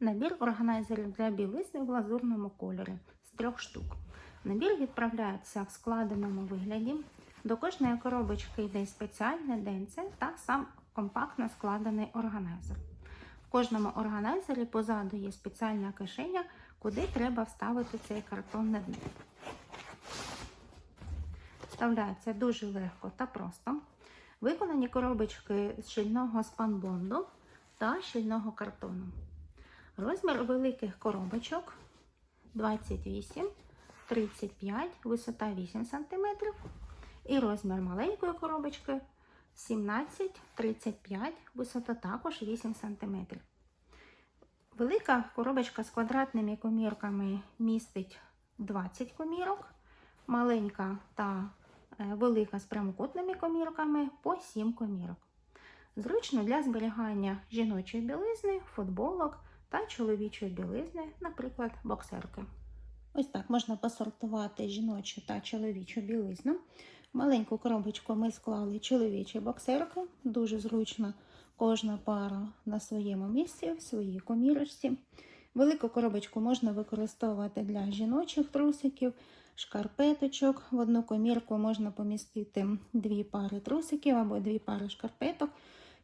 Набір органайзерів для білизни в лазурному кольорі з трьох штук. Набір відправляється в складеному вигляді. До кожної коробочки йде спеціальне денце та сам компактно складений органайзер. В кожному органайзері позаду є спеціальна кишеня, куди треба вставити цей картон на дно. Вставляється дуже легко та просто. Виконані коробочки з щільного спанбонду та щільного картону. Розмір великих коробочок 28, 35, висота 8 см. І розмір маленької коробочки 17, 35, висота також 8 см. Велика коробочка з квадратними комірками містить 20 комірок, маленька та е, велика з прямокутними комірками по 7 комірок. Зручно для зберігання жіночої білизни, футболок та чоловічої білизни, наприклад, боксерки. Ось так можна посортувати жіночу та чоловічу білизну. Маленьку коробочку ми склали чоловічі боксерки. Дуже зручно кожна пара на своєму місці, в своїй комірочці. Велику коробочку можна використовувати для жіночих трусиків, шкарпеточок. В одну комірку можна помістити дві пари трусиків або дві пари шкарпеток.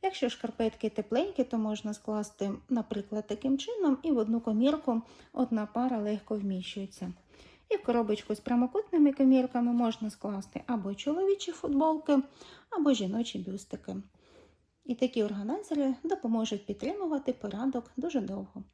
Якщо шкарпетки тепленькі, то можна скласти, наприклад, таким чином, і в одну комірку одна пара легко вміщується. І в коробочку з прямокутними комірками можна скласти або чоловічі футболки, або жіночі бюстики. І такі органайзери допоможуть підтримувати порядок дуже довго.